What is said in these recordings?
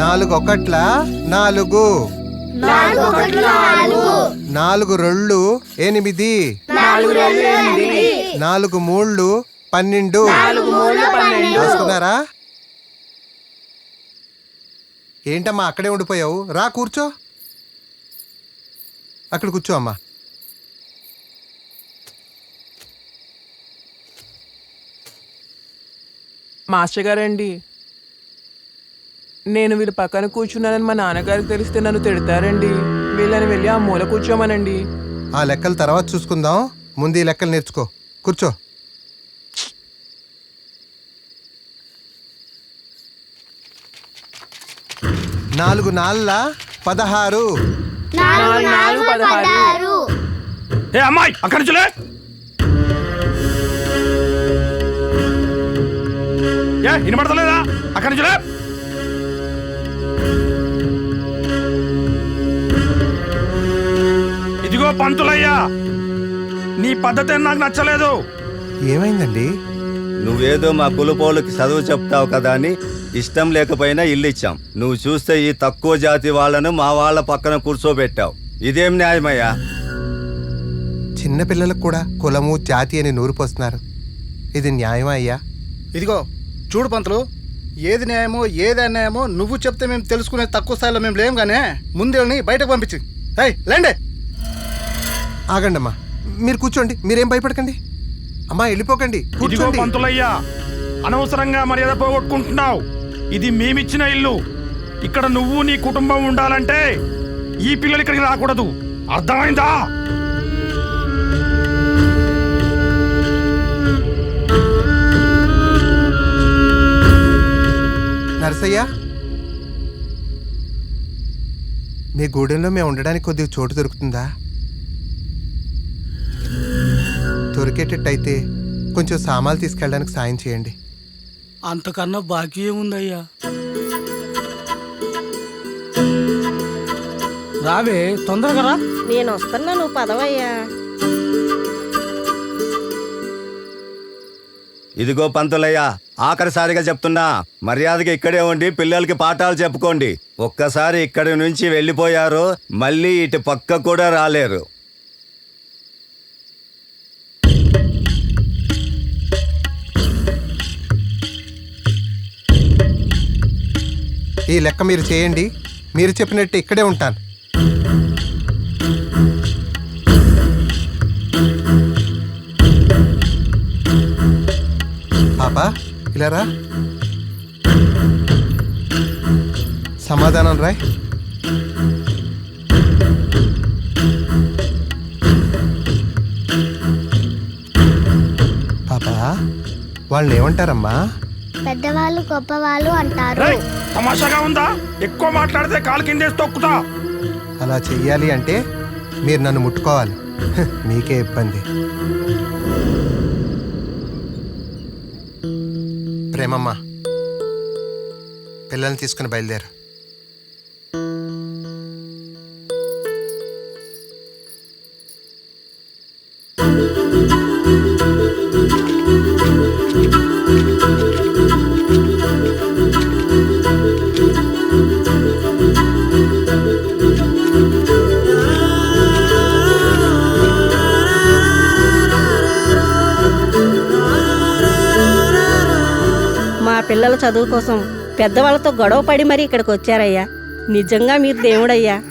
నాలుగు. ఒకట్ల నాలుగు. నాలుగు రొళ్ళు ఎనిమిది. నాలుగు మూళ్ళు పన్నెండు. రాసుకున్నారా? ఏంటమ్మా అక్కడే ఉండిపోయావు? రా కూర్చో. అక్కడ కూర్చో అమ్మా. మాస్టర్ గారండి. నేను వీళ్ళ పక్కన కూర్చున్నానని మా నాన్నగారికి తెలిస్తే నన్ను తిడతారండి. వీళ్ళని వెళ్ళి ఆ మూల కూర్చోమనండి. ఆ లెక్కలు తర్వాత చూసుకుందాం. ముందు ఈ లెక్కలు నేర్చుకో. కూర్చో. నాలుగు నాళ్ళ పదహారు. నాలుగు నాలుగు పదహారు. ఏ అమ్మాయి అక్కడి నుంచిలే ఏ వినపడతలేదా? అక్కడి నుంచిలే ఇదిగో పంతులయ్యా. నీ పద్ధతి నాకు నచ్చలేదు. ఏమైందండి? నువ్వేదో మా కులపోళ్ళకి చదువు చెప్తావు కదా అని ఇష్టం లేకపోయినా ఇల్లు ఇచ్చాం నువ్వు చూస్తే ఈ తక్కువ జాతి వాళ్ళను మా వాళ్ళ పక్కన కూర్చోబెట్టావు. ఇదేం న్యాయమయ్యా? చిన్న పిల్లలకు కూడా కులము జాతి అని నూరు పోస్తున్నారు. ఇది న్యాయమా అయ్యా? ఇదిగో చూడు పంతులు ఏది న్యాయమో ఏది అన్యాయమో నువ్వు చెప్తే మేము తెలుసుకునే తక్కువ స్థాయిలో మేము లేం గానే ముందేళ్ళని బయటకు పంపించి. ఏయ్ లేండి. ఆగండమ్మా. మీరు కూర్చోండి మీరేం భయపడకండి. అమ్మా వెళ్ళిపోకండి ఇదిగో కూర్చోండి పంతులయ్యా అనవసరంగా మర్యాద పోగొట్టుకుంటున్నావు. ఇది మేమిచ్చిన ఇల్లు. ఇక్కడ నువ్వు నీ కుటుంబం ఉండాలంటే ఈ పిల్లలు ఇక్కడికి రాకూడదు. అర్థమైందా? నరసయ్య మీ గూడెంలో మేము ఉండడానికి కొద్దిగా చోటు దొరుకుతుందా? దొరికేటట్టయితే కొంచెం సామాన్లు తీసుకెళ్ళడానికి సాయం చేయండి. అంతకన్నా బాకీ ఏముందయ్యా? రావే తొందరగా రా. నేను వస్తున్నా నువ్వు పదవయ్యా. ఇదిగో పంతులయ్యా ఆఖరిసారిగా చెప్తున్నా మర్యాదగా ఇక్కడే ఉండి పిల్లలకి పాఠాలు చెప్పుకోండి. ఒక్కసారి ఇక్కడి నుంచి వెళ్ళిపోయారు మళ్ళీ ఇటు పక్క కూడా రాలేరు. ఈ లెక్క మీరు చేయండి. మీరు చెప్పినట్టు ఇక్కడే ఉంటాను. పాపా ఇలా రా సమాధానం రాయ్. పాపా వాళ్ళని ఏమంటారమ్మా పెద్దవాళ్ళు గొప్పవాళ్ళు అంటారు. రేయ్, తమాషాగా ఉందా? ఎక్కువ మాట్లాడితే కాలు కిందేసి తొక్కుతా. అలా చెయ్యాలి అంటే మీరు నన్ను ముట్టుకోవాలి. మీకే ఇబ్బంది. ప్రేమమ్మ పిల్లల్ని తీసుకుని బయలుదేరు. పిల్లల చదువు కోసం పెద్దవాళ్ళతో గొడవ పడి మరీ ఇక్కడికి వచ్చారయ్యా. నిజంగా మీరు దేవుడయ్యా.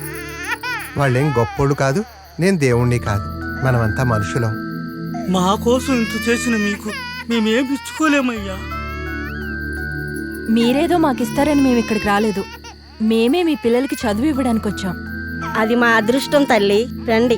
వాళ్ళేం గొప్పోళ్ళు కాదు నేను దేవుణ్ణి కాదు. మనమంతా మనుషులం. మా కోసం ఇంత చేసిన మీకు మేమేం ఇచ్చుకోలేమయ్యా మీరేదో మాకిస్తారని మేము ఇక్కడికి రాలేదు. మేమే మీ పిల్లలకి చదువు ఇవ్వడానికి వచ్చాం అది మా అదృష్టం తల్లి. రండి.